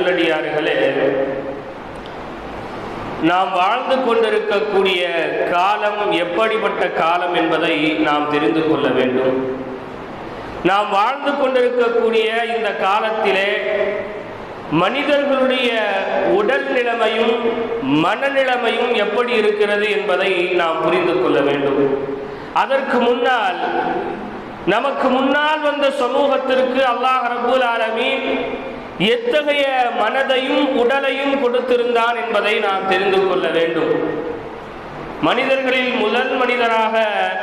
நல்லடியார்களே. நாம் வாழ்ந்து கொண்டிருக்கக்கூடிய காலம் எப்படிப்பட்ட காலம் என்பதை நாம் தெரிந்து கொள்ள வேண்டும். நாம் வாழ்ந்து கொண்டிருக்கக்கூடிய இந்த காலத்திலே மனிதர்களுடைய உடல் நிலைமையும் மனநிலைமையும் எப்படி இருக்கிறது என்பதை நாம் புரிந்து கொள்ள வேண்டும். அதற்கு முன்னால் நமக்கு முன்னால் வந்த சமூகத்திற்கு அல்லாஹ் ரபுல் ஆலமீன் எத்தகைய மனதையும் உடலையும் கொடுத்திருந்தான் என்பதை நாம் தெரிந்து கொள்ள வேண்டும். மனிதர்களில் முதல் மனிதராக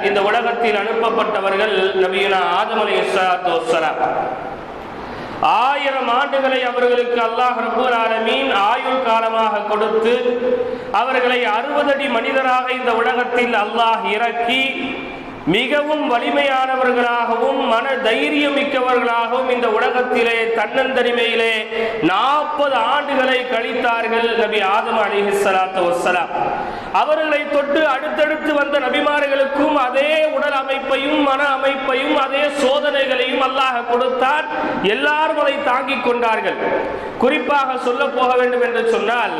இந்த உலகத்தில் அனுப்பப்பட்டவர்கள் நபியுனா ஆதமலை அலி ஆயிரம் ஆண்டுகளை அவர்களுக்கு அல்லாஹ் ரபுல் ஆலமீன் ஆயுள் காலமாக கொடுத்து அவர்களை அறுபது அடி மனிதராக இந்த உலகத்தில் அல்லாஹ் இறக்கி மிகவும் வலிமையானவர்களாகவும் மன தைரியம் மிக்கவர்களாகவும் இந்த உலகத்திலே தன்னந்தனிமையிலே நாற்பது ஆண்டுகளை கழித்தார்கள் நபி ஆதம் அலிஹி சலாத்து வசலாம் அவர்களை தொட்டு அடுத்தடுத்து வந்த நபிமார்களுக்கும் அதே உடல் அமைப்பையும் மன அமைப்பையும் அதே சோதனைகளையும் அல்லாஹ் கொடுத்தார். எல்லாரும் அதை தாங்கிக் கொண்டார்கள். குறிப்பாக சொல்ல போக வேண்டும் என்று சொன்னால்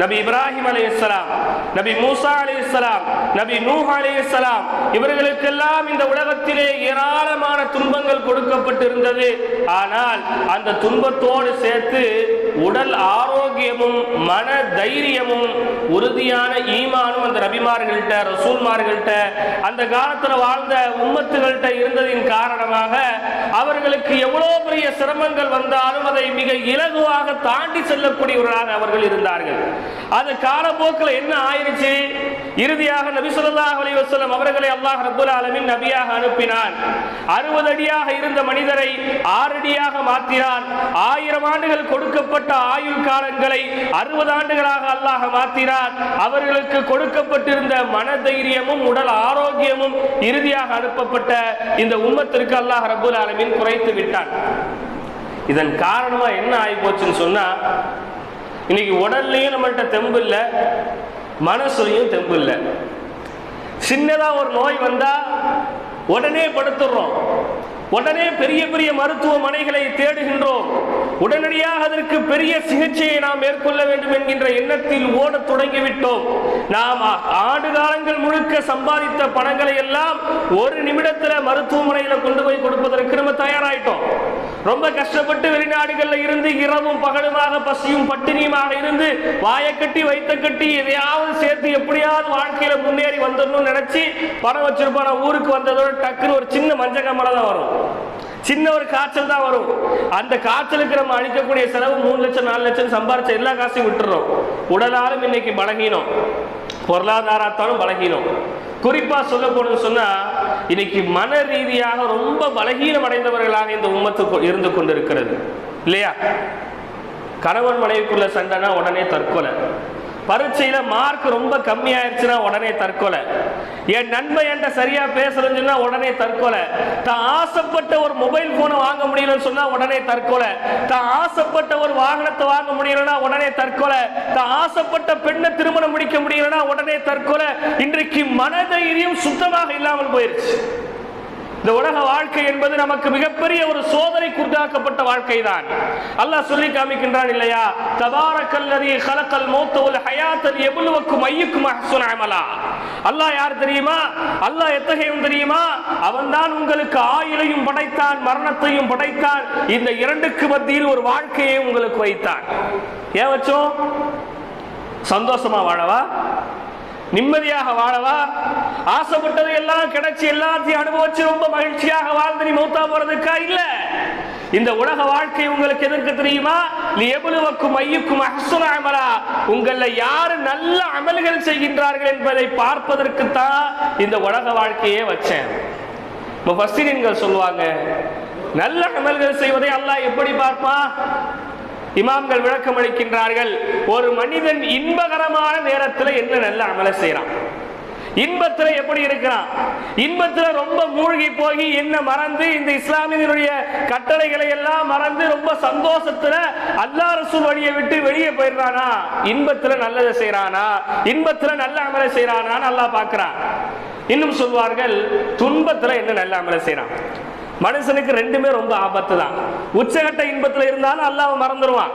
நபி இப்ராஹிம் அலைஹிஸ்ஸலாம் நபி மூசா அலைஹிஸ்ஸலாம் நபி நூஹ் இஸ்லாம் இவர்களுக்கெல்லாம் இந்த உலகத்திலே ஏராளமான துன்பங்கள் கொடுக்கப்பட்டிருந்தது. ஆனால் அந்த துன்பத்தோடு சேர்த்து உடல் ஆரோக்கியமும் மன தைரியமும் உறுதியான ஈமானும் அந்த நபிமார்கள்ட்ட ரசூல்மார்கள்ட்ட அந்த காலத்தில் வாழ்ந்த உம்மத்துகள்கிட்ட இருந்ததின் காரணமாக அவர்களுக்கு எவ்வளோ பெரிய சிரமங்கள் வந்தாலும் அதை மிக இலகுவாக தாண்டி செல்லக்கூடியவர்களாக அவர்கள் இருந்தார்கள். அது காலப்போக்கில் என்ன ஆயிருச்சு? இறுதியாக நபி ஸல்லல்லாஹு அலி வசலம் அவர்களை அல்லாஹ் ரப்பல் ஆலமின் நபியாக அனுப்பினான். அறுபது அடியாக இருந்த மனிதரை ஆறு அடியாக மாற்றினான் ஆயிரம் ஆண்டுகள் கொடுக்கப்பட்ட ஆயுள் காலங்களை அறுபது ஆண்டுகளாக அல்லாஹ் மாற்றினான் அவர்களுக்கு கொடுக்கப்பட்டிருந்த மன தைரியமும் உடல் ஆரோக்கியமும் இறுதியாக அனுப்பப்பட்ட இந்த உம்மத்திற்கு அல்லாஹ் ரப்பல் ஆலமின் குறைத்து விட்டான். இதன் காரணமா என்ன ஆகி போச்சுன்னு சொன்னா இன்னைக்கு உடல்லையும் நம்மள்கிட்ட தெம்பு இல்லை மனசுலையும் தெம்பு இல்லை. சின்னதா ஒரு நோய் வந்தா உடனே படுத்துடுறோம் உடனே பெரிய பெரிய மருத்துவமனைகளை தேடுகின்றோம். உடனடியாக அதற்கு பெரிய சிகிச்சையை நாம் மேற்கொள்ள வேண்டும் என்கின்ற எண்ணத்தில் ஓடத் தொடங்கிவிட்டோம். நாம் ஆண்டு காலங்கள் முழுக்க சம்பாதித்த பணங்களை எல்லாம் ஒரு நிமிடத்துல மருத்துவமனையில கொண்டு போய் கொடுப்பதற்கு நம்ம தயாராயிட்டோம். ரொம்ப கஷ்டப்பட்டு வெளிநாடுகள்ல இருந்து இரவும் பகலுமாக பசியும் பட்டினியுமாக இருந்து வாயை கட்டி வைத்த கட்டி எதையாவது சேர்த்து எப்படியாவது வாழ்க்கையில முன்னேறி வந்துடணும்னு நினைச்சு பணம் வச்சிருப்பான ஊருக்கு வந்ததோட டக்குன்னு ஒரு சின்ன மஞ்சள் கம்மலை தான் வரும். சின்ன ஒரு காய்ச்சல் தான் வரும். அந்த காய்ச்சலுக்கு நம்ம அழிக்கக்கூடிய செலவு மூணு லட்சம் நாலு லட்சம் சம்பாரிச்ச எல்லா காசையும் விட்டுறோம் உடலாலும் இன்னைக்கு பலகீனம். பொருளாதாரத்தாலும் பலகீனம். குறிப்பா சொல்ல போனது சொன்னா இன்னைக்கு மன ரீதியாக ரொம்ப பலகீனம் அடைந்தவர்களாக இந்த உம்மத்து இருந்து கொண்டிருக்கிறது. இல்லையா? கணவன் மனைவிக்குள்ள சண்டைனா உடனே தற்கொலை. பரீட்சையில மார்க் ரொம்ப கம்மியாயிருச்சுன்னா உடனே தற்கொலை. என் நண்பன் என்கிட்ட சரியா பேசலன்னு சொன்னா உடனே தற்கொலை. தான் ஆசைப்பட்ட ஒரு மொபைல் போனை வாங்க முடியலன்னு சொன்னா உடனே தற்கொலை. தான் ஆசைப்பட்ட ஒரு வாகனத்தை வாங்க முடியலன்னா உடனே தற்கொலை. தான் ஆசைப்பட்ட பெண்ணை திருமணம் முடிக்க முடியலன்னா உடனே தற்கொலை. இன்றைக்கு மனதைரியம் சுத்தமாக இல்லாமல் போயிருச்சு. இந்த உலக வாழ்க்கை என்பது நமக்கு மிகப்பெரிய ஒரு சோதனைக்கு உண்டாக்கப்பட்ட வாழ்க்கை தான் அல்லாஹ் சொல்லி காமிக்கின்றான் இல்லையா? தபாரக்கல்லதி கலக்கல் மௌத்தவுல் ஹயாத்தல் எவ்வளவுக்கும் ஐயுக்கும் அஹ்சுன அமலா. அல்லாஹ் யார் தெரியுமா? அல்லாஹ் எத்தகையும் தெரியுமா? அவன்தான் உங்களுக்கு ஆயுளையும் படைத்தான் மரணத்தையும் படைத்தான் இந்த இரண்டுக்கு மத்தியில் ஒரு வாழ்க்கையை உங்களுக்கு வைத்தான். ஏன் வச்சோம்? சந்தோஷமா வாழவா? நிம்மதியாக வாழவா? ஆசைப்பட்டது எல்லாம் கிடைச்சி எல்லாத்தையும் அனுபவிச்சு ரொம்ப மகிழ்ச்சியாக வாழ்ந்து நீ மௌத்தா போறதுக்கா? இல்ல. இந்த உலக வாழ்க்கை உங்களுக்கு எதற்கு தெரியுமா? நீ எவ்வளவுக்கும் ஐயுக்கும் அஹ்சுன அமலா. உங்கள யாரு நல்ல அமல்கள் செய்கின்றார்கள் என்பதை பார்ப்பதற்கு தான் இந்த உலக வாழ்க்கையே வச்சேன். முஃபஸ்ஸிரீன்கள் சொல்லுவாங்க நல்ல அமல்கள் செய்வதை அல்லாஹ் எப்படி பார்ப்பான்? இமாம்கள் விளக்கம் அளிக்கின்றார்கள் ஒரு மனிதன் இன்பகரமான நேரத்துல என்ன நல்ல அமலை செய்யறான் இன்பத்துல எப்படி இருக்கிறான்? இன்பத்துல ரொம்ப மூழ்கி போய் என்ன மறந்து இந்த இஸ்லாமியனுடைய கட்டளைகளை எல்லாம் மறந்து ரொம்ப சந்தோஷத்துல அல்லாஹ் ரசூல் வழியை விட்டு வெளியே போயிடுறானா? இன்பத்துல நல்லதை செய்யறானா இன்பத்துல நல்ல அமலை செய்யறானான்னு நல்லா பாக்குறான் இன்னும் சொல்வார்கள் துன்பத்துல என்ன நல்ல அமலை செய்யறான் மனுஷனுக்கு ரெண்டுமே ரொம்ப ஆபத்து தான் உச்சகட்ட இன்பத்தில் இருந்தாலும் அல்லாஹ் மறந்துடுவான்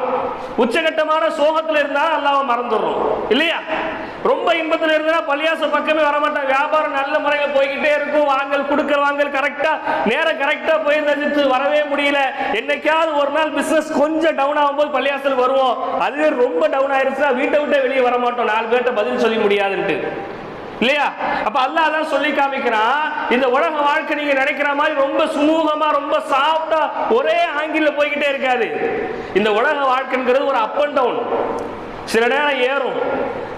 உச்சகட்டமான சோகத்தில் இருந்தாலும் அல்லாஹ் மறந்துடுறோம். இல்லையா? ரொம்ப இன்பத்துல இருந்தா பள்ளியாச பக்கமே வரமாட்டான். வியாபாரம் நல்ல முறையில் போய்கிட்டே இருக்கும். வாங்கல் கொடுக்கற வாங்கல் கரெக்டா நேரம் கரெக்டா போய் தரிசித்து வரவே முடியல. என்னைக்காவது ஒரு நாள் பிசினஸ் கொஞ்சம் டவுன் ஆகும்போது பள்ளியாசல் வருவோம். அதுவே ரொம்ப டவுன் ஆயிருச்சுன்னா வீட்டை விட்டே வெளியே வர மாட்டோம் நாலு பேர்கிட்ட பதில் சொல்லி முடியாதுன்ட்டு. இல்லையா? அப்ப அல்லாஹ் தான் சொல்லி காமிக்கிறான் இந்த உலக வாழ்க்கை நீங்க நினைக்கிற மாதிரி ரொம்ப சுமூகமா ரொம்ப சாஃப்டா ஒரே ஆங்கில போய்கிட்டே இருக்காது. இந்த உலக வாழ்க்கைங்கிறது ஒரு அப் அண்ட் டவுன் சில நேரம் ஏறும்.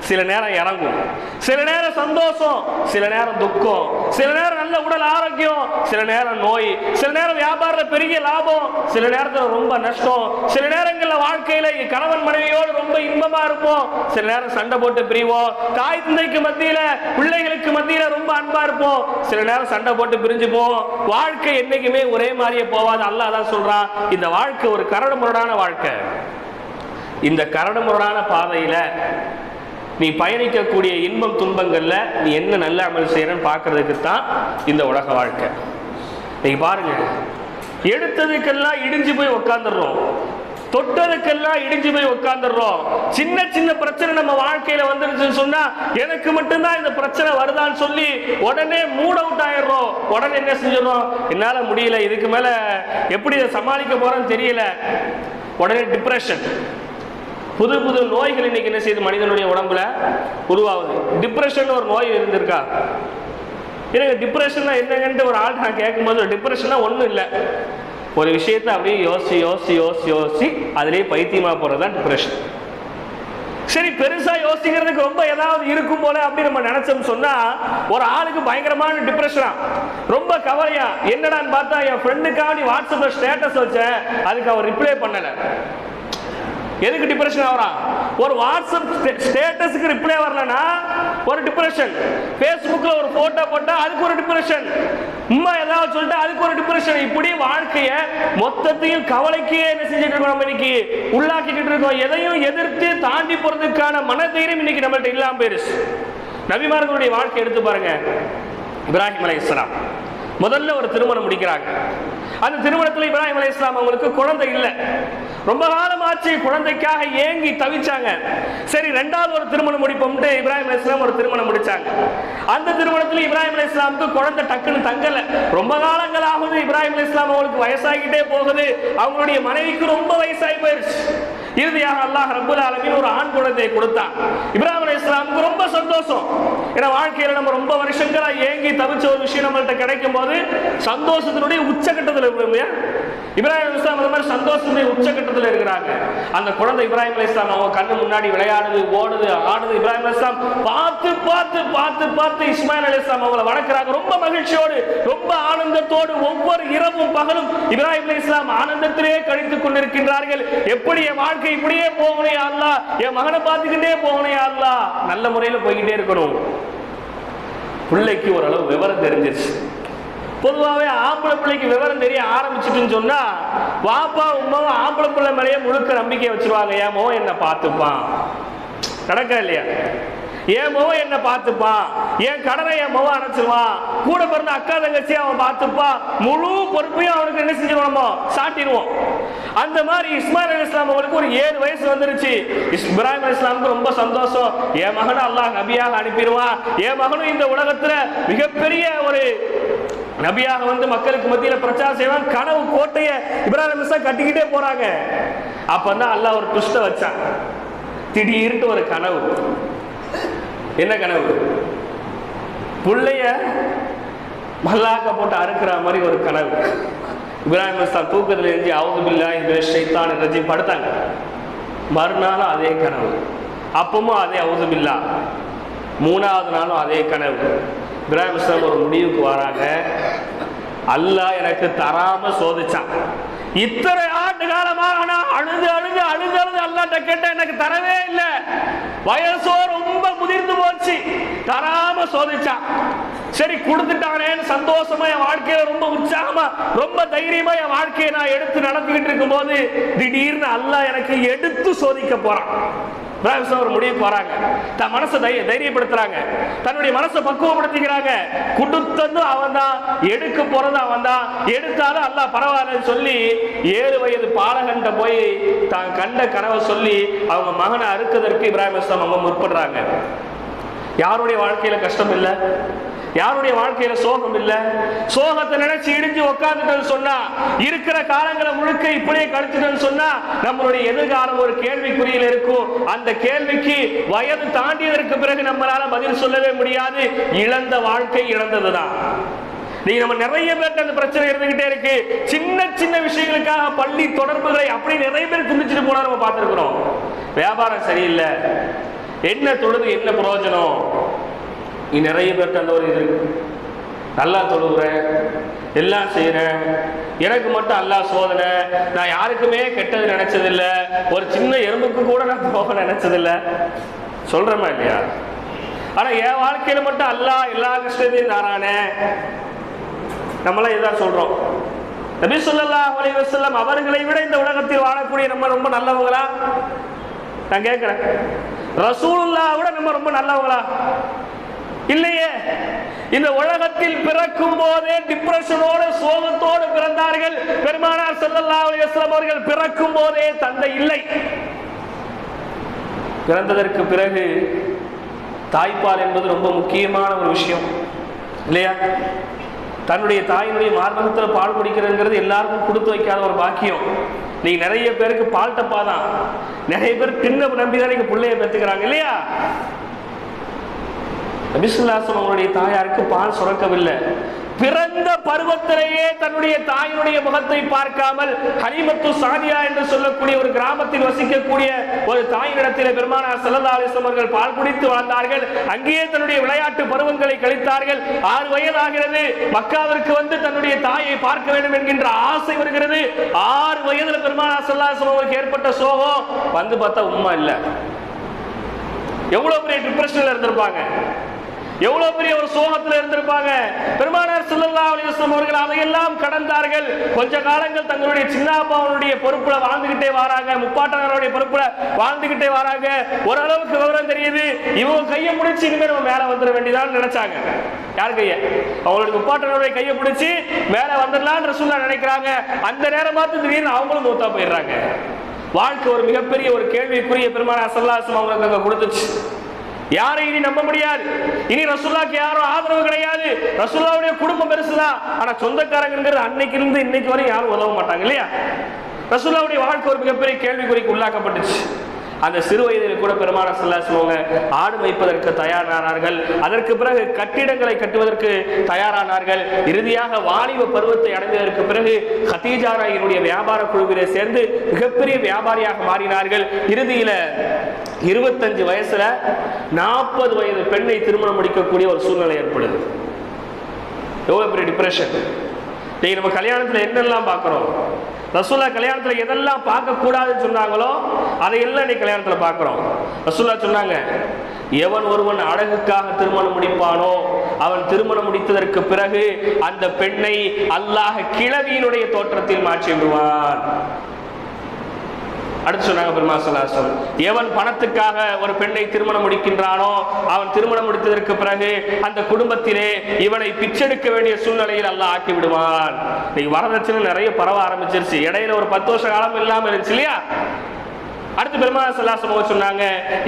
சில நேரம் இறங்கும். சில நேரம் சந்தோஷம் சில நேரம் துக்கம். சில நேரம் நல்ல உடல் ஆரோக்கியம் சில நேரம் நோய். சில நேரம் வியாபாரத்தில் பெரிய லாபம் சில நேரத்தில் ரொம்ப நஷ்டம். சில நேரங்களில் வாழ்க்கையில் கணவன் மனைவியோடு ரொம்ப இன்பமா இருப்போம். சில நேரம் சண்டை போட்டு பிரிவோம். தாய் தந்தைக்கு மத்தியில பிள்ளைகளுக்கு மத்தியில ரொம்ப அன்பா இருப்போம். சில நேரம் சண்டை போட்டு பிரிஞ்சு போவோம். வாழ்க்கை என்னைக்குமே ஒரே மாதிரியே போவாது. அல்லாஹ் தான் சொல்றான் இந்த வாழ்க்கை ஒரு கரடு முரடான வாழ்க்கை. இந்த கரடுமுரடான பாதையில நீ பயணிக்கக்கூடிய இன்பம் துன்பங்களில் நீ என்ன நல்ல அமல் செய்கிறன்னு பார்க்கறதுக்கு தான் இந்த உலக வாழ்க்கை. நீங்கள் பாருங்கள் எடுத்ததுக்கெல்லாம் இடிஞ்சு போய் உட்காந்துடுறோம் தொட்டதுக்கெல்லாம் இடிஞ்சு போய் உட்காந்துடுறோம் சின்ன சின்ன பிரச்சனை நம்ம வாழ்க்கையில வந்துருச்சுன்னு சொன்னா எனக்கு மட்டும்தான் இந்த பிரச்சனை வருதான்னு சொல்லி உடனே மூட் அவுட் ஆயிடுறோம். உடனே என்ன செஞ்சிடறோம்? என்னால முடியல. இதுக்கு மேல எப்படி இதை சமாளிக்க போறேன்னு தெரியல. உடனே டிப்ரெஷன் புது புது நோய்கள் இன்னைக்கு என்ன செய்யுது? மனிதனுடைய உடம்புல உருவாகுது. டிப்ரெஷன் ஒரு நோய் இருந்திருக்கா? எனக்கு டிப்ரெஷன்னா என்னங்கன்ட்டு ஒரு ஆள் நான் கேட்கும்போது டிப்ரெஷனா ஒன்றும் இல்லை. ஒரு விஷயத்தை அப்படியே யோசிச்சு யோசிச்சு யோசிச்சு யோசிச்சு அதுலேயே பைத்தியமாக போகிறது தான் டிப்ரெஷன் சரி பெருசா யோசிக்கிறதுக்கு ரொம்ப ஏதாவது இருக்கும் போல அப்படின்னு நம்ம நினைச்சோம் சொன்னா ஒரு ஆளுக்கு பயங்கரமான டிப்ரெஷனா ரொம்ப கவலையா. என்னடான்னு பார்த்தா என் ஃப்ரெண்டுக்காக வாட்ஸ்அப்ல ஸ்டேட்டஸ் வச்சேன். அதுக்கு அவர் ரிப்ளை பண்ணல. எதுக்கு டிப்ரெஷன் ஆகிறான்? ஒரு வாட்ஸ்அப் ஸ்டேட்டஸுக்கு ரிப்ளை வரலன்னா ஒரு டிப்ரெஷன் ஃபேஸ்புக்கில் ஒரு ஃபோட்டோ போட்டால் அதுக்கு ஒரு டிப்ரெஷன் உண்மை ஏதாவது சொல்லிட்டு அதுக்கு ஒரு டிப்ரெஷன் இப்படி வாழ்க்கைய மொத்தத்தையும் கவலைக்கே என்ன செஞ்சுட்டு இருக்கோம் நம்ம இன்னைக்கு. உள்ளாக்கிட்டு இருக்கோம். எதையும் எதிர்த்து தாண்டி போறதுக்கான மனதைரியம் இன்னைக்கு நம்மள்ட்ட இல்லாம போயிருச்சு. நபிமார்களுடைய வாழ்க்கை எடுத்து பாருங்க. இப்ராஹிம் அலை இஸ்லாம் முதல்ல ஒரு திருமணம் முடிக்கிறாங்க. அந்த திருமணத்தில் இப்ராஹிம் அலி இஸ்லாம் அவங்களுக்கு குழந்தை இல்லை. ரொம்ப காலம் ஆச்சு குழந்தைக்காக ஏங்கி தவிச்சாங்க. சரி ரெண்டாவது ஒரு திருமணம் முடிப்போம்ட்டு இப்ராஹிம் அலி இஸ்லாம் ஒரு திருமணம் முடிச்சாங்க. அந்த திருமணத்தில் இப்ராஹிம் அலி இஸ்லாமுக்கு குழந்தை டக்குன்னு தங்கல. ரொம்ப காலங்கள் ஆகுது இப்ராஹிம் அலி இஸ்லாம் அவங்களுக்கு வயசாகிட்டே போகுது. அவங்களுடைய மனைவிக்கு ரொம்ப வயசாகி போயிருச்சு. இறுதியாக அல்லாஹ் ரபுல் ஆலமின் ஒரு ஆண் குழந்தையை கொடுத்தான். இப்ராஹிம் அலி இஸ்லாமுக்கு ரொம்ப சந்தோஷம். ஏன்னா வாழ்க்கையில நம்ம ரொம்ப வருஷங்களா ஏங்கி தவிச்ச ஒரு விஷயம் நம்மள்கிட்ட கிடைக்கும் போது சந்தோஷத்தினுடைய உச்சகட்டத்தில் இருக்கும் இல்லையா இப்ராஹிம் இஸ்லாம் அந்த மாதிரி சந்தோஷத்துடைய உச்சகட்டத்தில் இருக்கிறாங்க. அந்த குழந்தை இப்ராஹிம் அலி இஸ்லாம் அவங்க கண்ணு முன்னாடி விளையாடுது ஓடுது ஆடுது. இப்ராஹிம் அலை இஸ்லாம் பார்த்து பார்த்து பார்த்து பார்த்து இஸ்மாயில் அலி இஸ்லாம் அவங்களை வளர்க்குறாங்க. ரொம்ப மகிழ்ச்சியோடு ரொம்ப ஆனந்தத்தோடு ஒவ்வொரு இரவும் பகலும் இப்ராஹிம் அலி இஸ்லாம் ஆனந்தத்திலே கழித்துக் கொண்டிருக்கின்றார்கள். எப்படி என் வாழ்க்கை இப்படியே போகணும் அல்லா என் மகனை பார்த்துக்கிட்டே போகணும் அல்லா நல்ல முறையில் போய்கிட்டே இருக்கணும். பிள்ளைக்கு ஓரளவு விவரம் தெரிஞ்சிருச்சு. பொதுவாகவே ஆம்பளை பிள்ளைக்கு விவரம் தெரிய ஆரம்பிச்சிட்டுன்னு சொன்னா வாப்பா உமாவும் ஆம்பளை பிள்ளை மேலேயே முழுக்க நம்பிக்கை வச்சிருவாங்க. ஏன் மோ என்ன பார்த்துப்பான்? நடக்க இல்லையா? என் மகன் என்ன பார்த்துப்பான்? என் கடனை என் மகன் அணைச்சிருவான் கூட பிறந்த அக்கா தங்கச்சி அவன் பார்த்துப்பான். முழு பொறுப்பையும் அவனுக்கு என்ன செஞ்சிருவோமோ சாட்டிடுவோம். அந்த மாதிரி இஸ்மாயில் அலி இஸ்லாம் அவங்களுக்கு ஒரு ஏழு வயசு வந்துருச்சு. இஸ்- இப்ராஹிம் அலி இஸ்லாமுக்கு ரொம்ப சந்தோஷம். என் மகனை அல்லாஹ் நபியாக அனுப்பிடுவான். என் மகனும் இந்த உலகத்துல மிகப்பெரிய ஒரு நபியாக வந்து மக்களுக்கு மத்தியில் பிரச்சாரம் செய்வான். கனவு கோட்டைய இப்ராஹிம் அலி கட்டிக்கிட்டே போறாங்க. அப்பந்தான் அல்லாஹ் ஒரு ட்விஸ்ட வச்சான். திடீர்னு ஒரு கனவு. என்ன கனவு? பிள்ளைய மல்லாக்க போட்டு அறுக்கிற மாதிரி ஒரு கனவு. இப்ராஹிம் இஸ்லாம் தூக்கத்தில் எழுந்தி அவுதுபில்லா இந்த ஷைத்தான் ரஜி படுத்தாங்க. மறுநாளும் அதே கனவு. அப்பவும் அதே அவுதுபில்லா மூணாவது நாளும் அதே கனவு. இப்ராஹிம் இஸ்லாம் ஒரு முடிவுக்கு வராங்க. அல்லாஹ் எனக்கு தராம சோதிச்சான். இத்தனை ஆண்டு காலமாக நான் அழுது அழுது அழுது அழுது அல்லாட்ட கேட்ட எனக்கு தரவே இல்லை. வயசோ ரொம்ப முதிர்ந்து போச்சு. தராம சோதிச்சான். சரி கொடுத்துட்டானேன்னு சந்தோஷமா என் வாழ்க்கையில ரொம்ப உற்சாகமா ரொம்ப தைரியமா என் வாழ்க்கையை நான் எடுத்து நடத்திக்கிட்டு இருக்கும்போது திடீர்னு அல்லாஹ் எனக்கு எடுத்து சோதிக்க போறான். இப்ராஹிம் ஒரு முடிவுக்கு வராங்க. தன் மனசை தைரிய தைரியப்படுத்துறாங்க. தன்னுடைய மனசை பக்குவப்படுத்திக்கிறாங்க. கொடுத்தது அவன் தான் எடுக்க போறது அவன் தான் எடுத்தாலும் அல்ல பரவாயில்லன்னு சொல்லி ஏழு வயது பாலகன்ட்ட போய் தான் கண்ட கனவை சொல்லி அவங்க மகனை அறுக்கிறதற்கு இப்ராஹிம் இஸ்லாம் அவங்க முற்படுறாங்க. யாருடைய வாழ்க்கையில கஷ்டம் இல்லை? யாருடைய வாழ்க்கையில சோகம் இல்ல? சோகத்தை நினைச்சு இடிஞ்சு உட்காந்துட்டேன்னு சொன்னா இருக்கிற காலங்களை முழுக்க இப்படியே கழிச்சுட்டேன்னு சொன்னா நம்மளுடைய எதிர்காலம் ஒரு கேள்விக்குறியில் இருக்கும். அந்த கேள்விக்கு வயது தாண்டியதற்கு பிறகு நம்மளால பதில் சொல்லவே முடியாது. இழந்த வாழ்க்கை இழந்ததுதான். நீங்க நம்ம நிறைய பேருக்கு அந்த பிரச்சனை இருந்துகிட்டே இருக்கு. சின்ன சின்ன விஷயங்களுக்காக பள்ளி தொடர்புகளை அப்படி நிறைய பேர் துண்டிச்சுட்டு போனா நம்ம பார்த்திருக்கிறோம். வியாபாரம் சரியில்லை. என்ன தொழுது என்ன பிரயோஜனம்? நீ நிறைய பேர்கிட்ட அந்த ஒரு இது இருக்கு. நல்லா தொழுகிறேன் எல்லாம் செய்கிறேன் எனக்கு மட்டும் அல்லா சோதனை. நான் யாருக்குமே கெட்டது நினைச்சதில்ல. ஒரு சின்ன எறும்புக்கு கூட நான் போக நினைச்சதில்ல. சொல்கிறேமா இல்லையா? ஆனால் என் வாழ்க்கையில் மட்டும் அல்லா எல்லா கஷ்டத்தையும் தாரானே. நம்மளாம் இதான் சொல்கிறோம் நபி ஸல்லல்லாஹு அலைஹி வஸல்லம் அவர்களை விட இந்த உலகத்தில் வாழக்கூடிய நம்ம ரொம்ப நல்லவங்களா? நான் கேட்குறேன் ரசூலுல்லாஹ் விட நம்ம ரொம்ப நல்லவங்களா? இல்லையே. இந்த உலகத்தில் பிறக்கும் போதே டிப்ரெஷனோடு சோகத்தோடு பிறந்தார்கள். பெருமானார் ஸல்லல்லாஹு அலைஹி அவர்கள் பிறக்கும் போதே தந்தை இல்லை. பிறந்ததற்கு பிறகு தாய்ப்பால் என்பது ரொம்ப முக்கியமான ஒரு விஷயம். இல்லையா? தன்னுடைய தாயினுடைய மார்பகத்தில் பால் குடிக்கிறதுங்கிறது எல்லாருக்கும் கொடுத்து வைக்காத ஒரு பாக்கியம். நீங்க நிறைய பேருக்கு பால் டப்பா தான் நிறைய பேர் தின்ன நம்பி தான் நீங்க பிள்ளைய பெற்றுக்கிறாங்க. இல்லையா? நபிசுல்லாசம் அவருடைய தாயாருக்கு பால் சுரக்கவில்லை. பிறந்த பருவத்திலேயே தன்னுடைய தாயினுடைய முகத்தை பார்க்காமல் ஹரிமத்து சாதியா என்று சொல்லக்கூடிய ஒரு கிராமத்தில் வசிக்கக்கூடிய ஒரு தாயினிடத்தில் பெருமானார் சல்லா அவர்கள் பால் குடித்து வாழ்ந்தார்கள். அங்கேயே தன்னுடைய விளையாட்டு பருவங்களை கழித்தார்கள். ஆறு வயதாகிறது மக்காவிற்கு வந்து தன்னுடைய தாயை பார்க்க வேண்டும் என்கின்ற ஆசை வருகிறது. ஆறு வயதுல பெருமானார் செல்லாசம் அவருக்கு ஏற்பட்ட சோகம். வந்து பார்த்தா உண்மை இல்லை. எவ்வளவு பெரிய டிப்ரெஷன்ல இருந்திருப்பாங்க. எவ்வளவு பெரிய ஒரு சோகத்தில் இருந்திருப்பாங்க. பெருமானார் சுல்லா அலைஹி அவர்கள் அதையெல்லாம் கடந்தார்கள். கொஞ்ச காலங்கள் தங்களுடைய சின்னாப்பாவனுடைய பொறுப்புல வாழ்ந்துகிட்டே வராங்க. முப்பாட்டனருடைய பொறுப்புல வாழ்ந்துகிட்டே வராங்க. ஓரளவுக்கு விவரம் தெரியுது. இவங்க கையை பிடிச்சி இனிமே நம்ம மேல வந்துட வேண்டியதான் நினைச்சாங்க. யார் கைய? அவங்களுடைய முப்பாட்டனருடைய கையை பிடிச்சி மேல வந்துடலாம்னு ரசூல்லா நினைக்கிறாங்க. அந்த நேரம் பார்த்து திடீர்னு அவங்களும் மூத்தா போயிடுறாங்க. வாழ்க்கை ஒரு மிகப்பெரிய ஒரு கேள்விக்குரிய பெருமான அசல்லாசம் அவங்களுக்கு அங்கே கொடுத்துச்சு. யாரை இனி நம்ப முடியாது? இனி ரசுல்லாக்கு யாரும் ஆதரவு கிடையாது. ரசுல்லாவுடைய குடும்பம் பெருசுதான் ஆனா சொந்தக்காரங்கிறது அன்னைக்கு இருந்து இன்னைக்கு வரையும் யாரும் உதவ மாட்டாங்க இல்லையா? ரசுல்லாவுடைய வாழ்க்கை ஒரு மிகப்பெரிய கேள்விக்குறிக்கு உள்ளாக்கப்பட்டுச்சு. அந்த சிறு வயதில் கூட பெருமான செல்லாசுவங்க ஆடு வைப்பதற்கு தயாரானார்கள். அதற்கு பிறகு கட்டிடங்களை கட்டுவதற்கு தயாரானார்கள். இறுதியாக வாலிப பருவத்தை அடைந்ததற்கு பிறகு ஹத்தீஜாராயினுடைய வியாபார குழுவிலே சேர்ந்து மிகப்பெரிய வியாபாரியாக மாறினார்கள். இறுதியில இருபத்தஞ்சு வயசுல நாற்பது வயது பெண்ணை திருமணம் முடிக்கக்கூடிய ஒரு சூழ்நிலை ஏற்படுது. எவ்வளவு பெரிய டிப்ரெஷன் நீங்க நம்ம கல்யாணத்துல என்னெல்லாம் பார்க்குறோம்? ரசூல்லா கல்யாணத்துல எதெல்லாம் பார்க்க கூடாதுன்னு சொன்னாங்களோ அதையெல்லாம் நீ கல்யாணத்துல பார்க்கிறோம். ரசூல்லா சொன்னாங்க எவன் ஒருவன் அழகுக்காக திருமணம் முடிப்பானோ அவன் திருமணம் முடித்ததற்கு பிறகு அந்த பெண்ணை அல்லாஹ் கிழவியினுடைய தோற்றத்தில் மாற்றி விடுவான் அடுத்து சொன்னாங்க பெருமா சலாசம் எவன் பணத்துக்காக ஒரு பெண்ணை திருமணம் முடிக்கின்றானோ அவன் திருமணம் முடித்ததற்கு பிறகு அந்த குடும்பத்திலே இவனை பிச்செடுக்க வேண்டிய சூழ்நிலையில் அல்லாஹ் ஆக்கி விடுவான். இன்னைக்கு வரதட்சணை நிறைய பரவ ஆரம்பிச்சிருச்சு. இடையில ஒரு பத்து வருஷ காலம் இல்லாம இருந்துச்சு இல்லையா? அடுத்து பெருமாள் சல்லாசம் சொன்னாங்க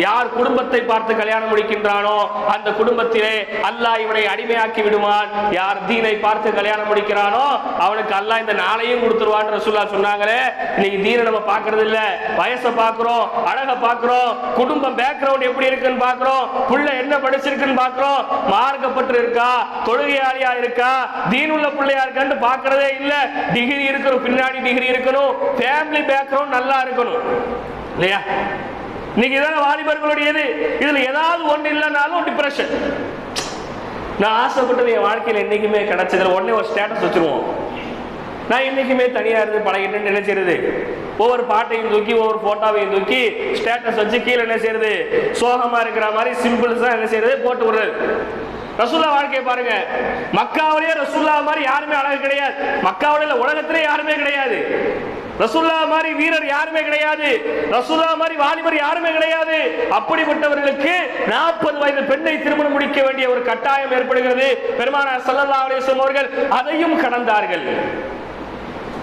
யார் குடும்பத்தை பார்த்து கல்யாணம் முடிக்கின்றானோ அந்த குடும்பத்திலே அல்லாஹ் இவனை அடிமையாக்கி விடுவான். யார் தீனை பார்த்து கல்யாணம் முடிக்கிறானோ அவனுக்கு அல்லாஹ் இந்த நாளையும் கொடுத்துருவான் ரசூல்லா சொன்னாங்களே இன்னைக்கு தீனை நம்ம பார்க்கறது இல்ல வயசை பார்க்கிறோம் அழக பார்க்கிறோம் குடும்பம் பேக்ரவுண்ட் எப்படி இருக்குன்னு பார்க்கிறோம் புள்ள என்ன படிச்சிருக்குன்னு பார்க்கிறோம். மார்க்கப்பட்டு இருக்கா? தொழுகையாளியா இருக்கா? தீனுள்ள பிள்ளையா இருக்கான்னு பார்க்கறதே இல்ல. டிகிரி இருக்கணும் பின்னாடி டிகிரி இருக்கணும். ஃபேமிலி பேக்ரவுண்ட் நல்லா இருக்கணும். இல்லையா? இன்னைக்கு இதான வாலிபர்களுடையது. இதுல ஏதாவது ஒண்ணு இல்லைனாலும் டிப்ரெஷன் நான் ஆசைப்பட்டது என் வாழ்க்கையில் என்றைக்குமே கிடைச்சதுல உடனே ஒரு ஸ்டேட்டஸ் வச்சுருவோம். நான் என்னைக்குமே தனியாக இருந்து பழகிட்டேன்னு நினைச்சிருது ஒவ்வொரு பாட்டையும் தூக்கி ஒவ்வொரு ஃபோட்டோவையும் தூக்கி ஸ்டேட்டஸ் வச்சு கீழே என்ன செய்யறது? சோகமாக இருக்கிற மாதிரி சிம்பிள்ஸாக என்ன செய்யறது? போட்டு விடுறது. ரசூல்லா வாழ்க்கையை பாருங்க. மக்காவிலேயே ரசூல்லா மாதிரி யாருமே அழகு கிடையாது. மக்காவில உலகத்திலே யாருமே கிடையாது. ரசுல்லா மாதிரி வீரர் யாருமே கிடையாது. ரசுல்லா மாதிரி வாலிபர் யாருமே கிடையாது. அப்படிப்பட்டவர்களுக்கு நாற்பது வயது பெண்ணை திருமணம் முடிக்க வேண்டிய ஒரு கட்டாயம் ஏற்படுகிறது. பெருமானார் சல்லல்லா அலைஹி அவர்கள் அதையும் கடந்தார்கள்.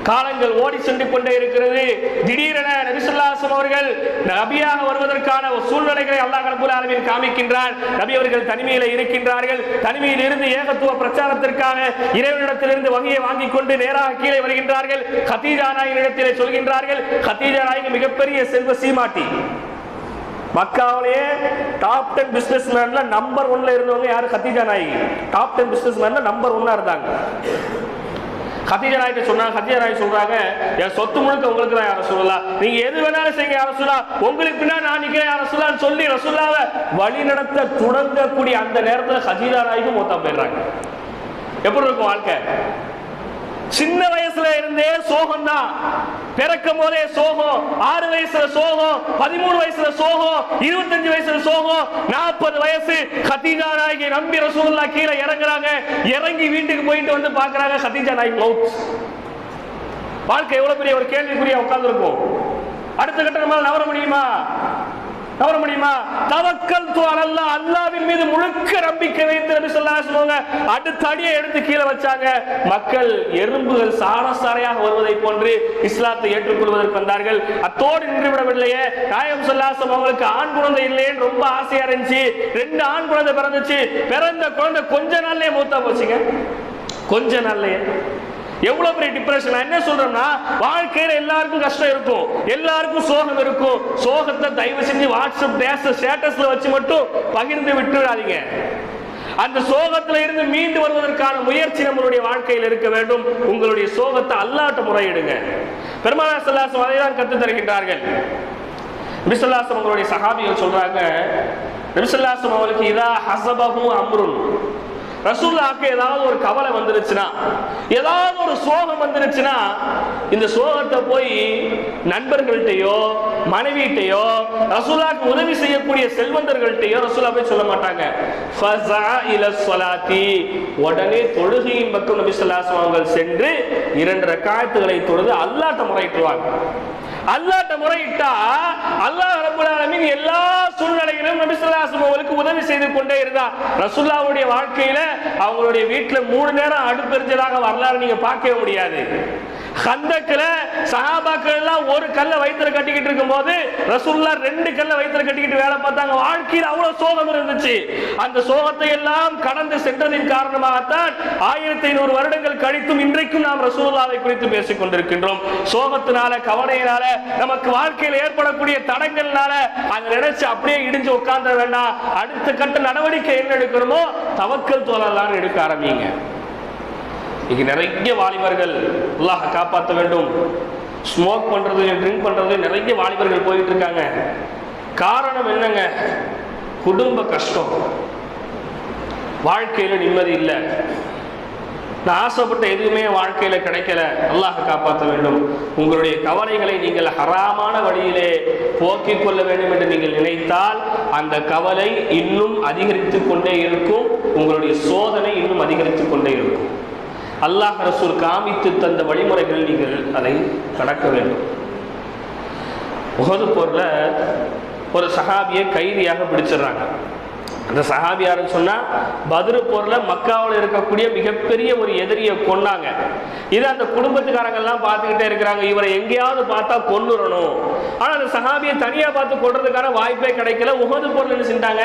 காலங்கள் ஓடி சென்று கொண்டே இருக்கிறது. திடீரென நபிசுல்லாசம் அவர்கள் நபியாக வருவதற்கான ஒரு சூழ்நிலைகளை அல்லாஹ் ரபுல் ஆலமின் காமிக்கின்றார். நபி அவர்கள் தனிமையில் இருக்கின்றார்கள். தனிமையில் இருந்து ஏகத்துவ பிரச்சாரத்திற்காக இறைவனிடத்திலிருந்து வங்கியை வாங்கிக் கொண்டு நேராக கீழே வருகின்றார்கள். கத்தீஜா நாயகனிடத்திலே சொல்கின்றார்கள் கத்தீஜா நாயகி மிகப்பெரிய செல்வ சீமாட்டி. மக்காவிலேயே டாப் டென் பிசினஸ் மேன்ல நம்பர் ஒன்ல இருந்தவங்க யாரு? கத்தீஜா நாயகி. டாப் டென் பிசினஸ் மேன்ல நம்பர் ஒன்னா இருந்தாங்க. கத்தீஜா சொன்னாங்க கத்தீஜா சொல்றாங்க என் சொத்து முழுக்க உங்களுக்கு தான் யார சொல்லலாம் நீங்க எது வேணாலும் செய்யுங்க யார சொல்லலாம் உங்களுக்கு பின்னாடி நான் நிக்கிறேன் யார சொல்லலாம் சொல்லி ரசூல்லாவை வழி நடத்த தொடங்கக்கூடிய அந்த நேரத்துல கதீஜா நாய்க்கு மூத்தா போயிடுறாங்க. எப்படி இருக்கும் வாழ்க்கை? சின்ன வயசுல இருந்தே சோகம் தான் பிறக்கும் போதே சோகம் ஆறு வயசுல சோகம் பதிமூணு வயசுல சோகம் இருபத்தஞ்சு வயசுல சோகம் நாற்பது வயசு கத்தீஜா நாயகி நம்பி ரசூல்லா கீழே இறங்குறாங்க. இறங்கி வீட்டுக்கு போயிட்டு வந்து பாக்குறாங்க கத்தீஜா நாயகி மவுத் வாழ்க்கை எவ்வளவு பெரிய ஒரு கேள்விக்குறியா உட்கார்ந்து இருக்கும் அடுத்த கட்ட நவர முடியுமா? நவர முடியுமா தவக்கல் அல்ல அல்லாவின் மீது முழுக்க நம்பிக்கை வைத்து நபி ஸல்லல்லாஹு அலைஹி அடுத்தடியே அடுத்த அடியை எடுத்து கீழே வச்சாங்க. மக்கள் எறும்புகள் சாரசாரையாக வருவதை போன்று இஸ்லாத்தை ஏற்றுக்கொள்வதற்கு வந்தார்கள். அத்தோடு நின்று விடவில்லையே. நாயம் சொல்லாசம் அவங்களுக்கு ஆண் குழந்தை இல்லையேன்னு ரொம்ப ஆசையா இருந்துச்சு. ரெண்டு ஆண் குழந்தை பிறந்துச்சு. பிறந்த குழந்தை கொஞ்ச நாள்லயே மூத்தா போச்சுங்க. கொஞ்ச நாள்லயே. எவ்வளவு பெரிய டிப்ரெஷன் நான் என்ன சொல்றேன்னா வாழ்க்கையில எல்லாருக்கும் கஷ்டம் இருக்கும். எல்லாருக்கும் சோகம் இருக்கும். சோகத்தை தயவு செஞ்சு வாட்ஸ்அப் டேஸ் ஸ்டேட்டஸ்ல வச்சு மட்டும் பகிர்ந்து விட்டுறாதீங்க. அந்த சோகத்துல இருந்து மீண்டு வருவதற்கான முயற்சி நம்மளுடைய வாழ்க்கையில் இருக்க வேண்டும். உங்களுடைய சோகத்தை அல்லாட்ட முறையிடுங்க. பெருமானா சல்லாசம் அதை தான் கத்து தருகின்றார்கள். நபிசல்லாசம் உங்களுடைய சகாபிகள் சொல்றாங்க நபிசல்லாசம் அவங்களுக்கு இதா ஹசபகும் அம்ருன். ரசூல்லாக்கு ஏதாவது ஒரு கவலை வந்துருச்சுன்னா ஏதாவது ஒரு சோகம் வந்துருச்சுன்னா இந்த சோகத்தை போய் நண்பர்கள்ட்டையோ மனைவிட்டையோ ரசூலாக்கு உதவி செய்யக்கூடிய செல்வந்தர்கள்ட்டையோ ரசூலா போய் சொல்ல மாட்டாங்க. உடனே தொழுகையின் பக்கம் நபி ஸல்லல்லாஹு சென்று இரண்டு ரக்காயத்துகளை தொழுது அல்லாட்ட முறையிட்டுவாங்க அல்லாட்ட முறையிட்டா அல்லாஹ் ரப்பல் ஆலமீன் எல்லா சூழ்நிலையிலும் நபி ஸல்லல்லாஹு உதவி செய்து கொண்டே இருந்தா. ரசுல்லாவுடைய வாழ்க்கையில அவங்களுடைய வீட்டுல மூணு நேரம் அடுப்பெரிஞ்சதாக வரலாறு நீங்க பார்க்கவே முடியாது. ஹந்தக்ல சஹாபாக்கள் எல்லாம் ஒரு கல்லை வயிற்றுல கட்டிக்கிட்டு இருக்கும்போது ரசூல்லா ரெண்டு கல்லை வயிற்றுல கட்டிக்கிட்டு வேலை பார்த்தாங்க. வாழ்க்கையில் அவ்வளவு சோகம் இருந்துச்சு. அந்த சோகத்தை எல்லாம் கடந்து சென்றதின் காரணமாகத்தான் ஆயிரத்தி ஐநூறு வருடங்கள் கழித்தும் இன்றைக்கும் நாம் ரசூல்லாவை குறித்து பேசிக் கொண்டிருக்கின்றோம். சோகத்தினால கவலையினால நமக்கு வாழ்க்கையில் ஏற்படக்கூடிய தடங்கள்னால அதை நினைச்சு அப்படியே இடிஞ்சு உட்கார்ந்த வேண்டாம். அடுத்த கட்ட நடவடிக்கை என்ன எடுக்கணுமோ தவக்கல் தோலெல்லாம் எடுக்க ஆரம்பிங்க. இன்னைக்கு நிறைய வாலிபர்கள் அல்லாஹ் காப்பாற்ற வேண்டும். ஸ்மோக் பண்றது ட்ரிங்க் பண்றது நிறைய வாலிபர்கள் போயிட்டு இருக்காங்க. காரணம் என்னங்க? குடும்ப கஷ்டம். வாழ்க்கையில நிம்மதி இல்லை. நான் ஆசைப்பட்ட எதுவுமே வாழ்க்கையில கிடைக்கல. அல்லாஹ் காப்பாற்ற வேண்டும். உங்களுடைய கவலைகளை நீங்கள் ஹராமான வழியிலே போக்கிக் கொள்ள வேண்டும் என்று நீங்கள் நினைத்தால் அந்த கவலை இன்னும் அதிகரித்து கொண்டே இருக்கும். உங்களுடைய சோதனை இன்னும் அதிகரித்து கொண்டே இருக்கும். அல்லாஹ் ரசூல் காமித்து தந்த வழிமுறைகள் நீங்கள் அதை கடக்க வேண்டும். முகது போர்ல ஒரு சஹாபியை கைதியாக பிடிச்சிடுறாங்க. அந்த சஹாபி யாருன்னு சொன்னா பதிரு போர்ல மக்காவில் இருக்கக்கூடிய மிகப்பெரிய ஒரு எதிரியை கொன்னாங்க. இது அந்த குடும்பத்துக்காரங்க எல்லாம் பார்த்துக்கிட்டே இருக்கிறாங்க. இவரை எங்கேயாவது பார்த்தா கொன்னுறணும். ஆனா அந்த சஹாபியை தனியா பார்த்து கொள்றதுக்கான வாய்ப்பே கிடைக்கல. உகது போர்ல என்ன செஞ்சாங்க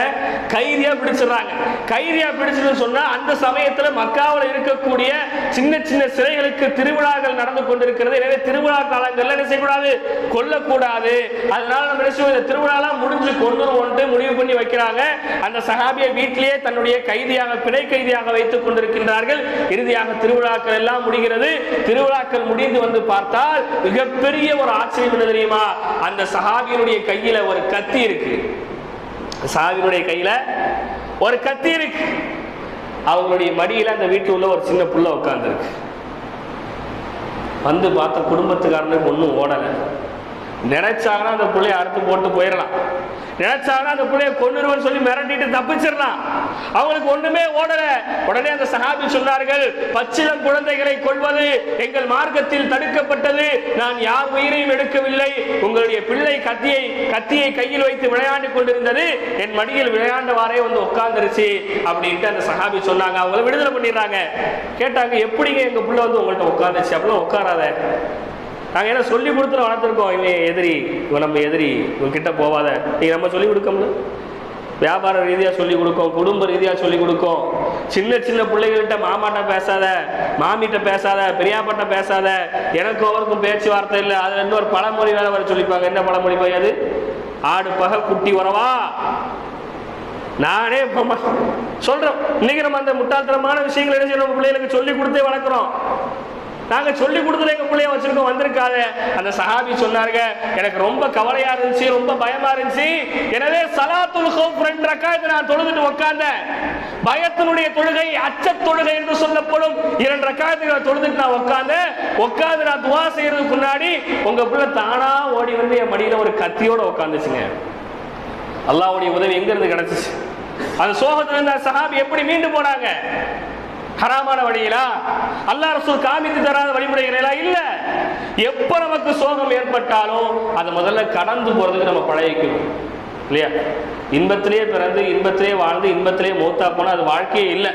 கைதியா பிடிச்சிடுறாங்க. கைரியா பிடிச்சதுன்னு சொன்னா அந்த சமயத்துல மக்காவில் இருக்கக்கூடிய சின்ன சின்ன சிலைகளுக்கு திருவிழாக்கள் நடந்து கொண்டிருக்கிறது. எனவே திருவிழா காலங்கள்ல என்ன செய்யக்கூடாது? கொல்லக்கூடாது. அதனால நம்ம என்ன செய்வோம்? இந்த திருவிழாலாம் முடிஞ்சு கொண்டுருவோன்ட்டு முடிவு பண்ணி வைக்கிறாங்க. அந்த சஹாபியை வீட்டிலேயே தன்னுடைய கைதியாக பிணை கைதியாக வைத்துக் கொண்டிருக்கின்றார்கள். இறுதியாக திருவிழாக்கள் எல்லாம் முடிகிறது. திருவிழாக்கள் முடிந்து வந்து பார்த்தால் மிகப்பெரிய ஒரு ஆச்சரியம் என்ன தெரியுமா? அந்த சஹாபியினுடைய கையில ஒரு கத்தி இருக்கு. சஹாபியினுடைய கையில ஒரு கத்தி இருக்கு. அவங்களுடைய மடியில அந்த வீட்டில் உள்ள ஒரு சின்ன புள்ள உட்கார்ந்துருக்கு. வந்து பார்த்த குடும்பத்துக்காரனுக்கு ஒன்றும் ஓடலை. நினைச்சாங்கன்னா அந்த பிள்ளைய அறுத்து போட்டு போயிடலாம். நினைச்சாங்கன்னா அந்த பிள்ளைய கொண்டுருவன் சொல்லி மிரட்டிட்டு தப்பிச்சிடலாம். அவங்களுக்கு ஒண்ணுமே ஓடல. உடனே அந்த சஹாபி சொன்னார்கள் பச்சிலம் குழந்தைகளை கொள்வது எங்கள் மார்க்கத்தில் தடுக்கப்பட்டது. நான் யார் உயிரையும் எடுக்கவில்லை. உங்களுடைய பிள்ளை கத்தியை கத்தியை கையில் வைத்து விளையாண்டு கொண்டிருந்தது. என் மடியில் விளையாண்டவாறே வந்து உட்கார்ந்துருச்சு. அப்படின்ட்டு அந்த சஹாபி சொன்னாங்க. அவங்கள விடுதலை பண்ணிடுறாங்க. கேட்டாங்க எப்படிங்க எங்க பிள்ளை வந்து உங்கள்கிட்ட உட்காந்துச்சு அப்படிலாம் உட்காராத. நாங்கள் என்ன சொல்லி கொடுத்துல வளர்த்துருக்கோம்? இவன் எதிரி இவன் நம்ம எதிரி உங்ககிட்ட போவாத. நீங்கள் நம்ம சொல்லிக் கொடுக்கோம்ல? வியாபார ரீதியாக சொல்லிக் கொடுக்கோம் குடும்ப ரீதியாக சொல்லிக் கொடுக்கோம். சின்ன சின்ன பிள்ளைகள்கிட்ட மாமாட்ட பேசாத மாமிகிட்ட பேசாத பெரியாப்பாட்ட பேசாத எனக்கும் அவருக்கும் பேச்சுவார்த்தை இல்லை. அதில் இருந்து ஒரு பழமொழி வேலை வர சொல்லிப்பாங்க. என்ன பழமொழி போய் அது? ஆடு பகல் குட்டி உறவா? நானே இப்ப சொல்றோம். இன்னைக்கு நம்ம அந்த முட்டாள்தனமான விஷயங்களை என்ன செய்யணும் நம்ம பிள்ளைகளுக்கு சொல்லி கொடுத்தே வளர்க்குறோம். நாங்கள் சொல்லி கொடுத்துட்டு எங்கள் பிள்ளைய வச்சுருக்கோம் வந்திருக்காத அந்த சஹாபி சொன்னாருங்க எனக்கு ரொம்ப கவலையாக இருந்துச்சு ரொம்ப பயமாக இருந்துச்சு. எனவே சலாத்துல் ஹோப் ரெண்டு ரக்காயத்தை நான் தொழுதுட்டு உட்கார்ந்தேன் பயத்தினுடைய தொழுகை அச்ச தொழுகை என்று சொல்லப்படும். இரண்டு ரக்காயத்தை நான் தொழுதுட்டு நான் உட்கார்ந்தேன் உட்காந்து நான் துவா செய்யறதுக்கு முன்னாடி உங்கள் பிள்ளை தானா ஓடி வந்து என் மடியில் ஒரு கத்தியோட உட்காந்துச்சுங்க அல்லாவுடைய உதவி எங்கேருந்து கிடச்சிச்சு? அந்த சோகத்துல இருந்த சஹாபி எப்படி மீண்டு போனாங்க? ஹராமான வழியிலா? அல்லா ரசூல் காமித்து தராத வழிமுறைகளா இல்ல. எப்ப நமக்கு சோகம் ஏற்பட்டாலும் அதை முதல்ல கடந்து போறதுக்கு நம்ம பழகிக்கணும். இல்லையா? இன்பத்திலே பிறந்து இன்பத்திலே வாழ்ந்து இன்பத்திலே மூத்தா போனா அது வாழ்க்கையே இல்லை.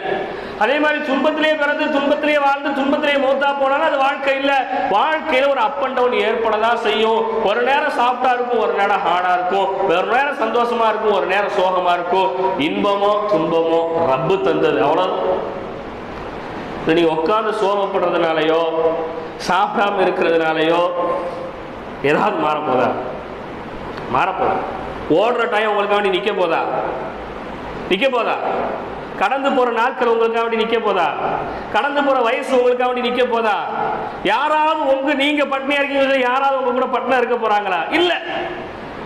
அதே மாதிரி துன்பத்திலே பிறந்து துன்பத்திலே வாழ்ந்து துன்பத்திலே மூத்தா போனாலும் அது வாழ்க்கை இல்லை. வாழ்க்கையில ஒரு அப் அண்ட் டவுன் ஏற்படதான் செய்யும். ஒரு நேரம் சாப்பிட்டா இருக்கும் ஒரு நேரம் ஹார்டா இருக்கும். ஒரு நேரம் சந்தோஷமா இருக்கும் ஒரு நேரம் சோகமா இருக்கும். இன்பமோ துன்பமோ ரப்பு தந்தது. அவ்வளவு நீ உட்காந்து சோமப்படுறதுனாலையோ சாப்பிடாம இருக்கிறதுனாலையோ ஏதாவது மாறப்போதா மாறப்போதா ஓடுற டைம் உங்களுக்காக வேண்டி நிற்க போதா? நிற்க போதா? கடந்து போற நாட்கள் உங்களுக்காக வேண்டி நிற்க போதா? கடந்து போற வயசு உங்களுக்காக வேண்டி நிற்க போதா? யாராவது உங்க நீங்க பட்னியா இருக்கீங்க யாராவது உங்க கூட பட்னா இருக்க போறாங்களா? இல்லை.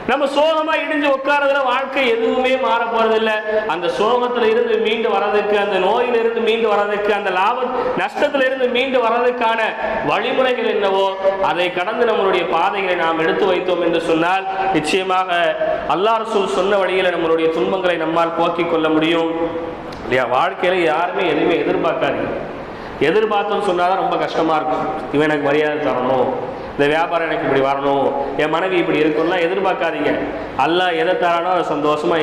நம்ம சோகமா இடிஞ்சு உட்காரதுல வாழ்க்கை எதுவுமே மாற போறதில்ல. அந்த சோகத்துல இருந்து மீண்டு வர்றதுக்கு அந்த நோயில இருந்து மீண்டு வர்றதுக்கு அந்த லாப நஷ்டத்துல இருந்து மீண்டு வர்றதுக்கான வழிமுறைகள் என்னவோ அதை கடந்து நம்மளுடைய பாதைகளை நாம் எடுத்து வைத்தோம் என்று சொன்னால் நிச்சயமாக அல்லாஹ் ரசூல் சொன்ன வழியில நம்மளுடைய துன்பங்களை நம்மால் போக்கிக் கொள்ள முடியும். இல்லையா? வாழ்க்கையில யாருமே எதுவுமே எதிர்பார்க்காதீங்க. எதிர்பார்த்தோம்னு சொன்னாதான் ரொம்ப கஷ்டமா இருக்கும். இவன் எனக்கு மரியாதை தரணும். இந்த வியாபாரம் எனக்கு இப்படி வரணும் என் மனைவி இப்படி இருக்கும்லாம் எதிர்பார்க்காதீங்க. எல்லாம் எதை தரானோ அதை சந்தோஷமா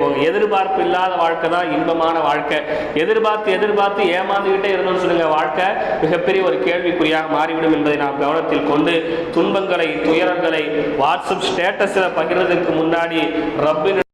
போங்க. எதிர்பார்ப்பு இல்லாத வாழ்க்கை தான் இன்பமான வாழ்க்கை. எதிர்பார்த்து எதிர்பார்த்து ஏமாந்துக்கிட்டே இருந்தோம்னு சொல்லுங்கள் வாழ்க்கை மிகப்பெரிய ஒரு கேள்விக்குறியாக மாறிவிடும் என்பதை நாம் கவனத்தில் கொண்டு துன்பங்களை துயரங்களை வாட்ஸ்அப் ஸ்டேட்டஸில் பகிர்றதுக்கு முன்னாடி ரப்பின்